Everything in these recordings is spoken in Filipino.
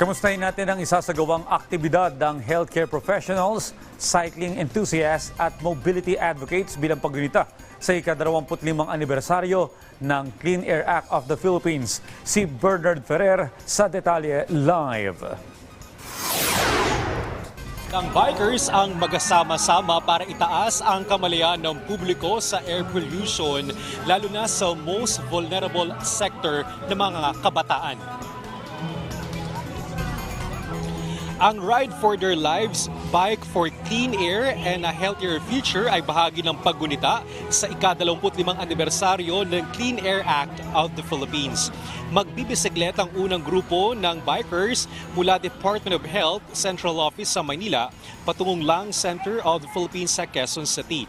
Kamustahin natin ang isasagawang aktibidad ng healthcare professionals, cycling enthusiasts at mobility advocates bilang paggunita sa ika-25 anibersaryo ng Clean Air Act of the Philippines. Si Bernard Ferrer sa Detalye Live. ng bikers ang magasama-sama para itaas ang kamalayan ng publiko sa air pollution, lalo na sa most vulnerable sector ng mga kabataan. Ang Ride for Their Lives, Bike for Clean Air and a Healthier Future ay bahagi ng paggunita sa ika-25 anibersaryo ng Clean Air Act of the Philippines. Magbibisikleta ang unang grupo ng bikers mula Department of Health Central Office sa Maynila patungong Lang Center of the Philippines sa Quezon City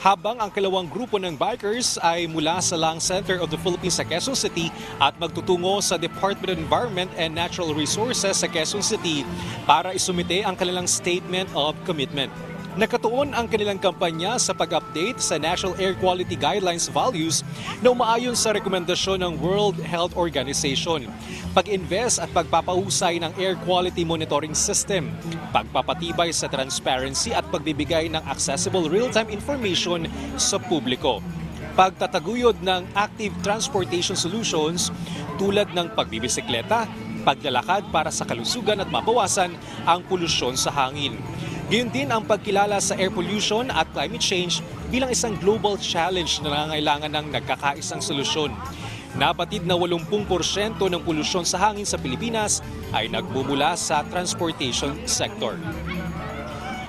habang ang kalawang grupo ng bikers ay mula sa Lang Center of the Philippines sa Quezon City at magtutungo sa Department of Environment and Natural Resources sa Quezon City para isumite ang kanilang Statement of Commitment. Nakatuon ang kanilang kampanya sa pag-update sa National Air Quality Guidelines Values na umaayon sa rekomendasyon ng World Health Organization. Pag-invest at pagpapahusay ng air quality monitoring system, pagpapatibay sa transparency at pagbibigay ng accessible real-time information sa publiko pagtataguyod ng active transportation solutions tulad ng pagbibisikleta, paglalakad para sa kalusugan at mabawasan ang polusyon sa hangin. Gayun din ang pagkilala sa air pollution at climate change bilang isang global challenge na nangangailangan ng nagkakaisang solusyon. Nabatid na 80% ng polusyon sa hangin sa Pilipinas ay nagmumula sa transportation sector.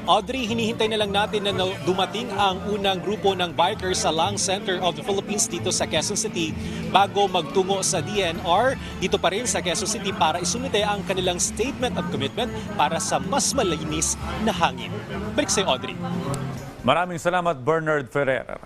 Audrey, hinihintay na lang natin na dumating ang unang grupo ng bikers sa Lang Center of the Philippines dito sa Quezon City bago magtungo sa DNR dito pa rin sa Quezon City para isumite ang kanilang statement of commitment para sa mas malinis na hangin. Balik sa'yo, Audrey. Maraming salamat Bernard Ferrer.